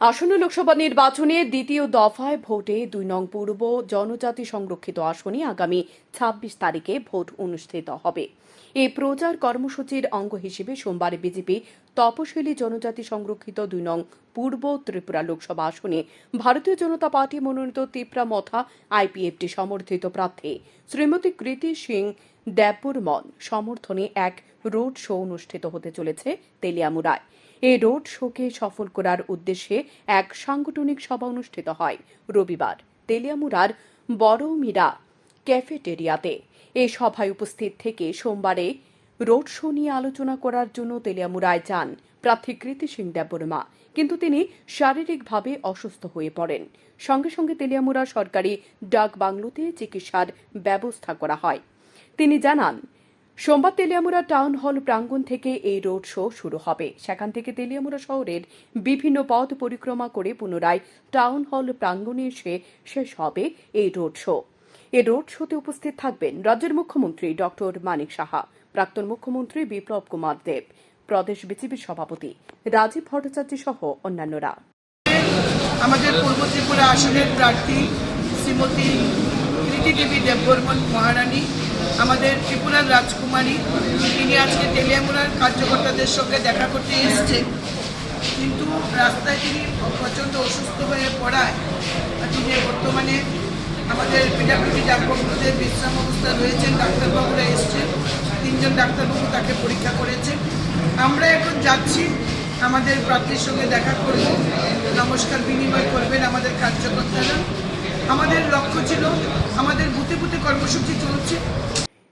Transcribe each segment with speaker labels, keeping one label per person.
Speaker 1: আসন্ন লোকসভা নির্বাচনে দ্বিতীয় দফায় ভোটে দুই নং পূর্ব জনজাতি সংরক্ষিত আসনে আগামী ছাব্বিশ তারিখে ভোট অনুষ্ঠিত হবে। এই প্রচার কর্মসূচির অঙ্গ হিসেবে সোমবার বিজেপি তপশিলি জনজাতি সংরক্ষিত দুই নং পূর্ব ত্রিপুরা লোকসভা আসনে ভারতীয় জনতা পার্টি মনোনীত তিপ্রা মথা আইপিএফটি সমর্থিত প্রার্থী শ্রীমতী কৃতি সিং দেববর্মন সমর্থনে এক রোড শো অনুষ্ঠিত হতে চলেছে তেলিয়ামুড়ায় এই রোড শোকে সফল করার উদ্দেশ্যে এক সাংগঠনিক সভা অনুষ্ঠিত হয় রবিবার তেলিয়ামুড়ার বড়মিরা ক্যাফেটেরিয়াতে। এ সভায় উপস্থিত থেকে সোমবারে রোড শো নিয়ে আলোচনা করার জন্য তেলিয়ামুড়ায় যান প্রার্থী কৃতি সিং দেববর্মা। কিন্তু তিনি শারীরিকভাবে অসুস্থ হয়ে পড়েন। সঙ্গে সঙ্গে তেলিয়ামুড়া সরকারি ডাক বাংলোতে চিকিৎসার ব্যবস্থা করা হয়। তিনি জানান, সোমবার তেলিয়ামুড়া টাউন হল প্রাঙ্গণ থেকে এই রোড শো শুরু হবে। সেখান থেকে তেলিয়ামুড়া শহরের বিভিন্ন পথ পরিক্রমা করে পুনরায় টাউন হল প্রাঙ্গণে এসে শেষ হবে এই রোড শো। এই রোড শোতে উপস্থিত থাকবেন রাজ্যের মুখ্যমন্ত্রী ডক্টর মানিক সাহা, প্রাক্তন মুখ্যমন্ত্রী বিপ্লব কুমার দেব, প্রদেশ বিজেপির সভাপতি রাজীব ভট্টাচার্য সহ অন্যান্যরা।
Speaker 2: আমাদের পূর্ব ত্রিপুরা আসনের প্রার্থী শ্রীমতী কৃতি দেবী দেববর্মন মহারানী আমাদের ত্রিপুরার রাজকুমারী, তিনি আজকে তেলিয়ামুড়ার কার্যকর্তাদের সঙ্গে দেখা করতে এসেছেন কিন্তু রাস্তায় তিনি প্রচণ্ড অসুস্থ হয়ে পড়ায় তিনি বর্তমানে আমাদের পিডাব্লিউডি ডাক্তারবাবুদের বিশ্রাম অবস্থায় রয়েছেন। ডাক্তারবাবুরা এসছেন। তিনজন ডাক্তারবাবু তাকে পরীক্ষা করেছে আমরা এখন যাচ্ছি, আমাদের প্রার্থীর সঙ্গে দেখা করব। নমস্কার, বিনিময় করবেন আমাদের কার্যকর্তারা। আমাদের লক্ষ্য ছিল, আমাদের বুথে বুথে কর্মসূচি চলছে।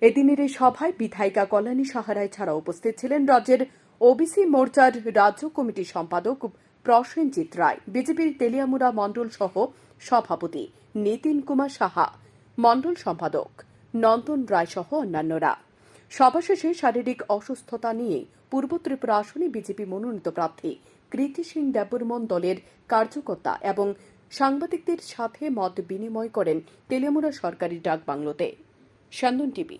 Speaker 1: এদিনের এই সভায় বিধায়িকা কল্যাণী সাহারায় ছাড়া উপস্থিত ছিলেন রাজ্যের ওবিসি মোর্চার রাজ্য কমিটির সম্পাদক প্রসেনজিৎ রায়, বিজেপির তেলিয়ামুড়া মণ্ডল সহ সভাপতি নিতিন কুমার সাহা, মণ্ডল সম্পাদক নন্দন রায় সহ অন্যান্যরা। সভা শেষে শারীরিক অসুস্থতা নিয়ে পূর্ব ত্রিপুরা আসনে বিজেপি মনোনীত প্রার্থী কৃতি সিং দেববর্মন দলের কার্যকর্তা এবং সাংবাদিকদের সাথে মত বিনিময় করেন তেলিয়ামুড়া সরকারি ডাক বাংলোতে সন্দন টিভি।